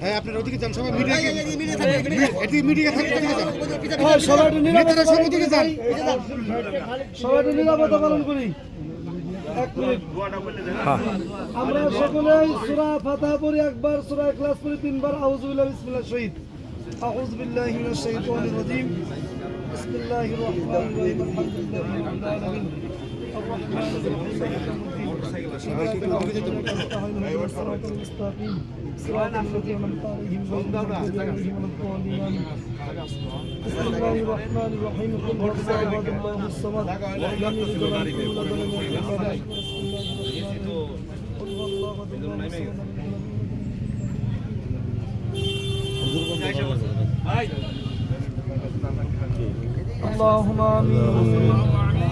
হ্যাঁ আপনার ওদিকে যান সবাই মিডিয়া এদিকে মিডিয়া থাকবে ওদিকে যান হ্যাঁ, সবাই একটু নিরাপত্তা নেতারা সব ওদিকে যান সবাই একটু নিরাপত্তা পালন করি এক মিনিট আমরা সকলেই সূরা ফাতিহা পড়ি একবার সূরা ইখলাস পড়ি তিনবার আউযু বিল্লাহি বিসমিল্লাহ শহীদ আউযু বিল্লাহি মিনাশ শাইতানির রাজিম বিসমিল্লাহির রহমানির রহিম আলহামদুলিল্লাহি রাব্বিল আলামিন الرحمن الرحيم সবাইকে একটু ওদিকে যেতে বলুন। الصراط المستقيم صراط الذين أنعمت عليهم غير المغضوب عليهم ولا الضالين بسم الله الرحمن الرحيم قل هو الله الله الصمد لم يلد ولم يولد ولم يكن له كفوا أحد. قل هو الله أحد الله الصمد لم يلد اللهم آمين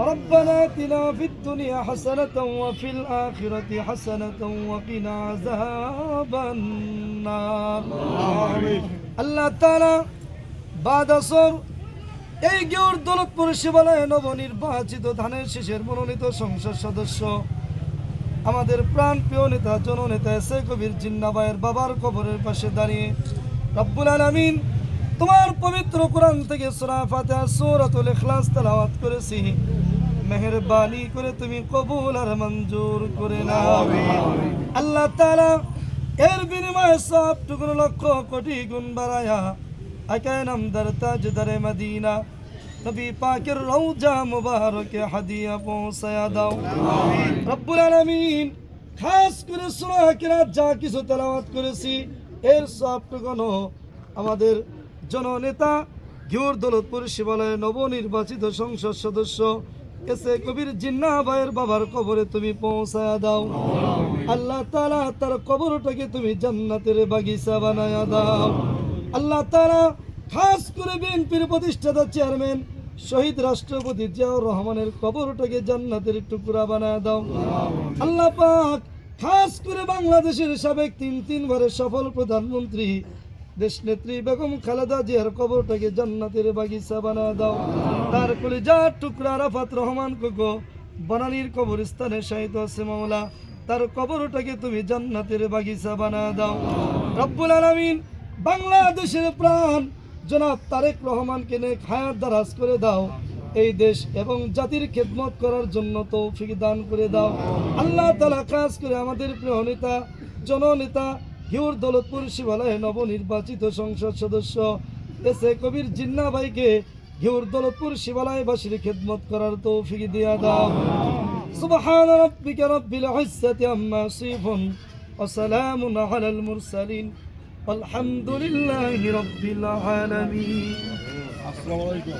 ربنا آتنا في الدنيا حسنة وفي الآخرة حسنة وقنا عذاب النار আল্লাহ তাআলা বাদ আসর এই গেউর দৌলতপুর শিবালয়ে নবনির্বাচিত ধানের শীষের মনোনীত সংসদ সদস্য আমাদের প্রাণ প্রিয় নেতা জননেতা এসে কবির জিন্নাবাইয়ের বাবার কবরের পাশে দাঁড়িয়ে রব্বুল আলামিন তোমার পবিত্র কোরআন থেকে সূরা ফাতিহা, সূরাতুল ইখলাস তেলাওয়াত করেছি। মেহেরবানি করে তুমি কবুল আর মঞ্জুর করে নাও। আল্লাহ তাআলা এর বিনিময়ে সব টুকুন লক্ষ কোটি গুণ বাড়ায়া আকায় নামদার তাজদারে মদিনা, নবী পাকের রওজা মুবারকে হাদিয়া পৌঁছায়া দাও। রব্বুল আলামিন খাস করে সূরা কিরাত যা কিছু তেলাওয়াত করেছি, এর সবটুকুনো আমাদের জননেতা ঘিউর দৌলতপুর শিবালয়ের নবনির্বাচিত সংসদ সদস্য এসে কবির জিন্না ভাইয়ের বাবার কবরে তুমি পৌঁছায়া দাও। আল্লাহ তাআলা তার কবরটাকে তুমি জান্নাতের বাগিচা বানায়া দাও। আল্লাহ তাআলা খাস করে বিএনপির প্রতিষ্ঠাতা চেয়ারম্যান, শহীদ রাষ্ট্রপতি জিয়াউর রহমানের কবরটাকে জান্নাতের টুকরা বানায় দাও। আল্লাহ পাক খাস করে বাংলাদেশের সাবেক তিন তিনবারের সফল প্রধানমন্ত্রী দেশনেত্রী বেগম খালেদা জিয়ার কবরটাকে জান্নাতের বাগিচা বানায় দাও। তার কলিজার টুকরা রাফাত রহমান কোকো বানালির কবরস্থানে শাহিদ আছে মাওলা। তার কবরটাকে তুমি জান্নাতের বাগিচা বানায় দাও। রব্বুল আলামিন বাংলাদেশের প্রাণ জনাব তারেক রহমানকে নিয়ে হায়াত দারাজ করে দাও। এই দেশ এবং জাতির খেদমত করার জন্য তৌফিক দান করে দাও। আল্লাহ তালা কাজ করে আমাদের প্রিয় নেতা, জননেতা হিউর দৌলতপুর শিবালয়ে নবনির্বাচিত সংসদ সদস্য এস এ কবির জিন্না ভাইকে ঘিউর দৌলতপুর শিবালয়বাসীর খেদমত করার তৌফিক দিয়া দাও সুবহান রাব্বিকা রাব্বিল ইজ্জাতি আম্মা ইয়াসিফুন ওয়া সালামুন আলাল মুরসালিন والحمد لله رب العالمين আসসালামু আলাইকুম